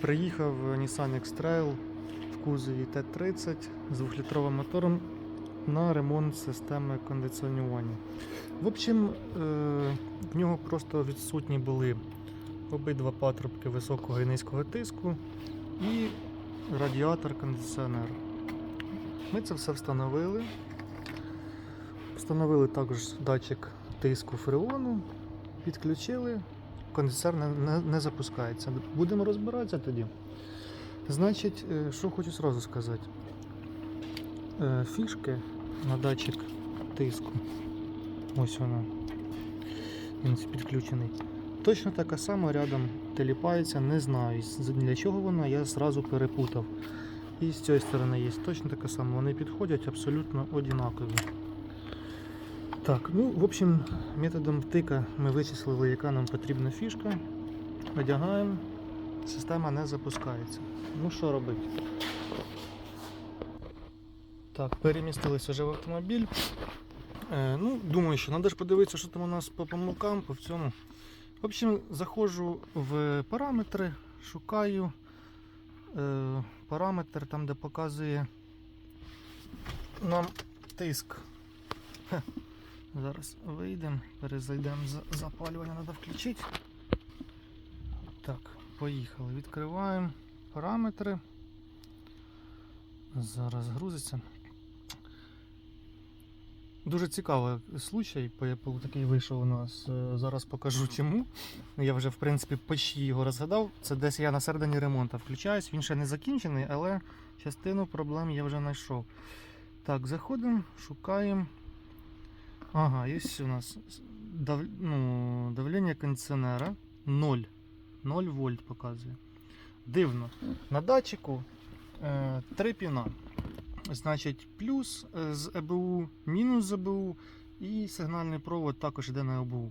Приїхав Nissan X-Trail в кузові Т-30 з 2-літровим мотором на ремонт системи кондиціонування. В общем, е, в нього просто відсутні були обидва патрубки високого і низького тиску і радіатор кондиціонера. Ми це все встановили. Встановили також датчик тиску фреону, підключили, кондиціонер не, не, не запускається. Будемо розбиратися тоді. Значить, е, що хочу зразу сказати. Е, Фішки на датчик тиску. Ось вона. Він підключений. Точно така сама рядом теліпається, не знаю для чого вона, я зразу перепутав. І з цієї сторони є точно така сама. Вони підходять абсолютно однакові. Так, ну, в общем, методом втика ми вичислили, яка нам потрібна фішка. Одягаємо, система не запускається. Ну що робити? Так, перемістилися вже в автомобіль. Е, ну, думаю, що треба ж подивитися, що там у нас по помилкам, по цьому. В общем, заходжу в параметри, шукаю е, параметр там, де показує нам тиск. Зараз вийдемо, перезайдемо за запалювання, треба включити. Так, поїхали. Відкриваємо параметри. Зараз грузиться. Дуже цікавий случай, такий вийшов у нас. Е, Зараз покажу чому. Я вже в принципі почти його розгадав. Це десь я на середині ремонту включаюсь. Він ще не закінчений, але частину проблем я вже знайшов. Так, заходимо, шукаємо. Ага, є у нас дав, ну, давлення кондиціонера 0. 0 вольт показує. Дивно. На датчику е, три піна. Значить, плюс з ЕБУ, мінус з ЕБУ і сигнальний провод також йде на ЕБУ.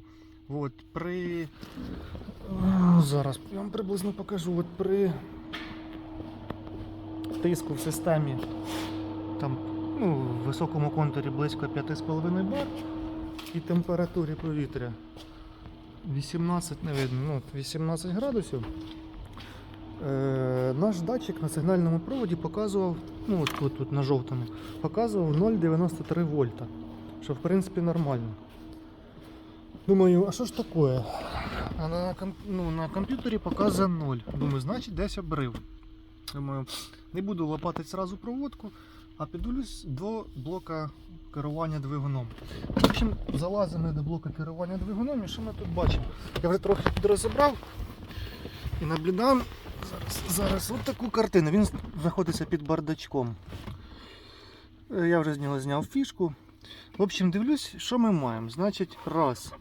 От, при. Зараз я вам приблизно покажу. От при тиску в системі там, ну, в високому контурі близько 5,5 бар і температурі повітря 18 не видно, ну, 18 градусів. Е, наш датчик на сигнальному проводі показував, ну от тут, тут на жовтому, показував 0,93 вольта. Що в принципі нормально. Думаю, а що ж таке? А на, ну, на комп'ютері показує 0. Думаю, значить десь обрив. Думаю, не буду лопати зразу проводку, а підулюсь до блока керування двигуном. В общем, залазимо до блока керування двигуном і що ми тут бачимо? Я вже трохи підрозібрав і наблюдаємо зараз, зараз от таку картину. Він знаходиться під бардачком. Е, Я вже з нього зняв фішку. В общем, дивлюсь, що ми маємо. Значить, раз,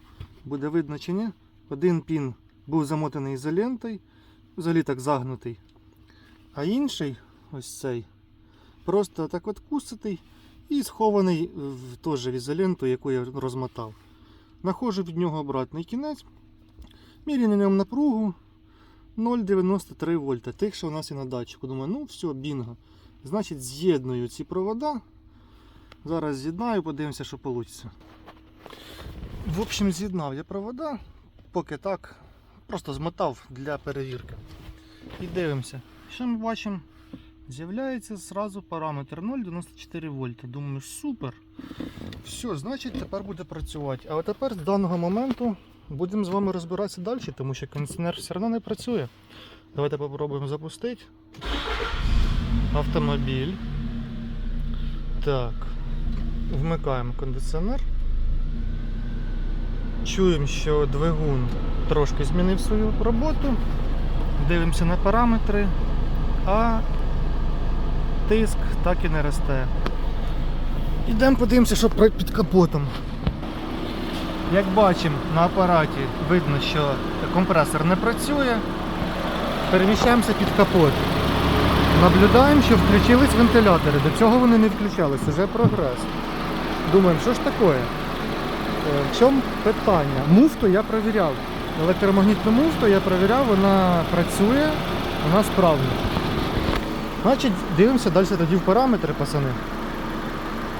буде видно чи ні, один пін був замотаний ізолентою, взагалі так загнутий. А інший, ось цей, просто так от куситий і схований в теж в ізоленту, яку я розмотав. Находжу від нього обратний кінець, міряю на ньому напругу 0,93 вольта. Тих, що у нас і на датчику. Думаю, ну все, бінго. Значить, з'єдную ці провода. Зараз з'єднаю, подивимося, що вийде. В общем, з'єднав я провода, поки так, просто змотав для перевірки. І дивимося. Що ми бачимо? З'являється зразу параметр 0,94 вольта. Думаю, супер. Все, значить тепер буде працювати. А тепер з даного моменту будемо з вами розбиратися далі, тому що кондиціонер все одно не працює. Давайте попробуємо запустити. Автомобіль. Так. Вмикаємо кондиціонер. Чуємо, що двигун трошки змінив свою роботу. Дивимося на параметри, а тиск так і не росте. Ідемо подивимося, що під капотом. Як бачимо на апараті, видно, що компресор не працює. Переміщаємося під капот. Наблюдаємо, що включились вентилятори. До цього вони не включались, уже прогрес. Думаємо, що ж таке? Е, В чому питання? Муфту я перевіряв. Електромагнітну муфту я перевіряв, вона працює, вона справна. Значить, дивимося далі тоді в параметри, пацани.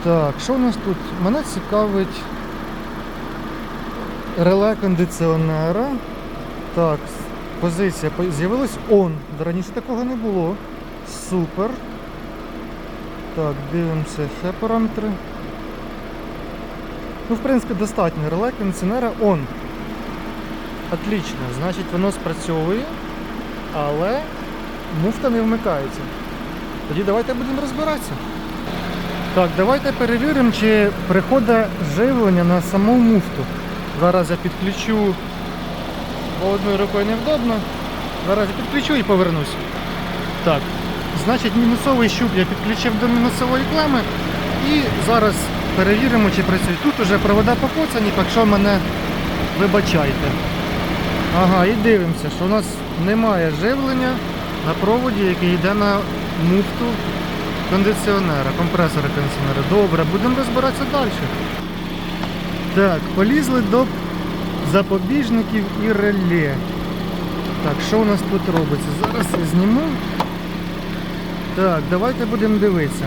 Так, що у нас тут? Мене цікавить реле кондиціонера. Так, позиція по- з'явилась on. Раніше такого не було. Супер. Так, дивимося ще параметри. Ну, в принципі, достатньо. Реле кондиціонера on. Отлично, значить воно спрацьовує, але муфта не вмикається. Тоді давайте будемо розбиратися. Так, давайте перевіримо, чи приходить живлення на саму муфту. Зараз я підключу, бо одною рукою невдобно. Зараз я підключу і повернусь. Так, значить мінусовий щуп я підключив до мінусової клеми і зараз перевіримо, чи працює. Тут уже провода покоцані, так що мене вибачайте. Ага, і дивимося, що у нас немає живлення на проводі, який йде на муфту кондиціонера, компресора кондиціонера. Добре, будемо розбиратися далі. Так, полізли до запобіжників і реле. Так, що у нас тут робиться? Зараз я зніму. Так, давайте будемо дивитися.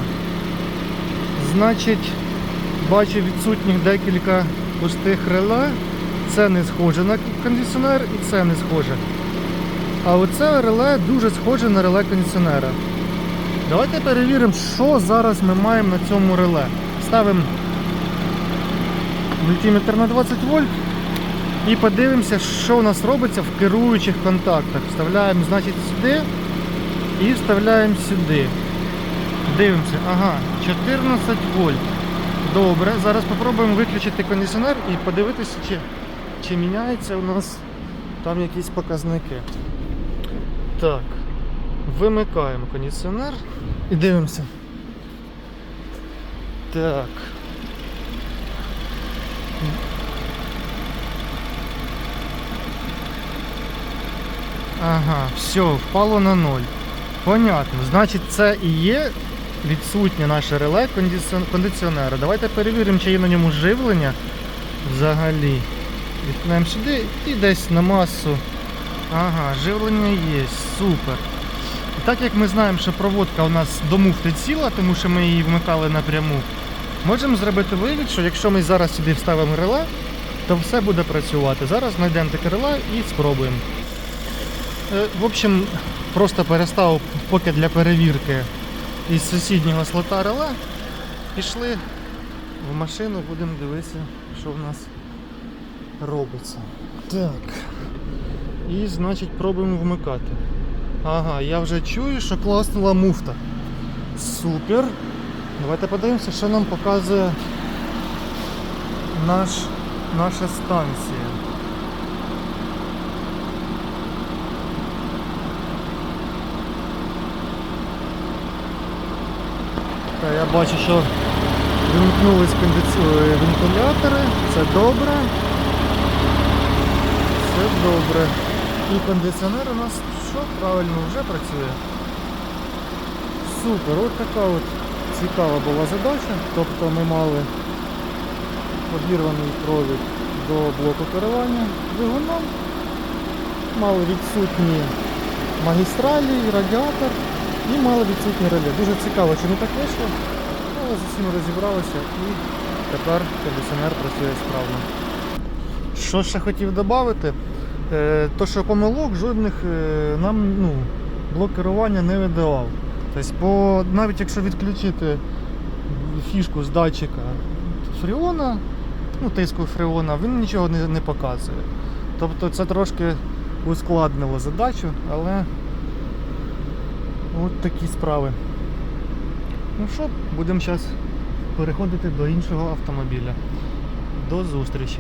Значить, бачу відсутніх декілька пустих реле. Це не схоже на кондиціонер і це не схоже. А оце реле дуже схоже на реле кондиціонера. Давайте перевіримо, що зараз ми маємо на цьому реле. Ставимо мультиметр на 20 вольт і подивимося, що у нас робиться в керуючих контактах. Вставляємо, значить, сюди і вставляємо сюди. Дивимося, ага, 14 вольт. Добре, зараз спробуємо виключити кондиціонер і подивитися, чи, чи міняється у нас там якісь показники. Так, вимикаємо кондиціонер і дивимося. Так. Ага, все, впало на ноль. Понятно. Значить, це і є відсутнє наше реле кондиціонера. Давайте перевіримо, чи є на ньому живлення взагалі. Відкнемо сюди і десь на масу. Ага, живлення є, супер. Так як ми знаємо, що проводка у нас до муфти ціла, тому що ми її вмикали напряму, можемо зробити вивід, що якщо ми зараз сюди вставимо реле, то все буде працювати. Зараз знайдемо таке реле і спробуємо. Е, В общем, просто перестав поки для перевірки із сусіднього слота реле. Пішли в машину, будемо дивитися, що в нас робиться. Так. І значить пробуємо вмикати. Ага, я вже чую, що класнула муфта. Супер. Давайте подивимося, що нам показує наш, наша станція. Та я бачу, що вимкнулись е, вентилятори, це добре. Все добре. І кондиціонер у нас що правильно вже працює. Супер, от така от цікава була задача. Тобто ми мали обірваний провід до блоку керування двигуном, мали відсутні магістралі, радіатор і мали відсутні реле. Дуже цікаво, чому так вийшло, але з усім розібралися і тепер кондиціонер працює справно. Що ще хотів додати? Е, То, що помилок жодних е, нам ну, блок керування не видавав. Тобто, по, навіть якщо відключити фішку з датчика фріона, ну, тиску фріона, він нічого не, не показує. Тобто це трошки ускладнило задачу, але от такі справи. Ну що, будемо зараз переходити до іншого автомобіля. До зустрічі.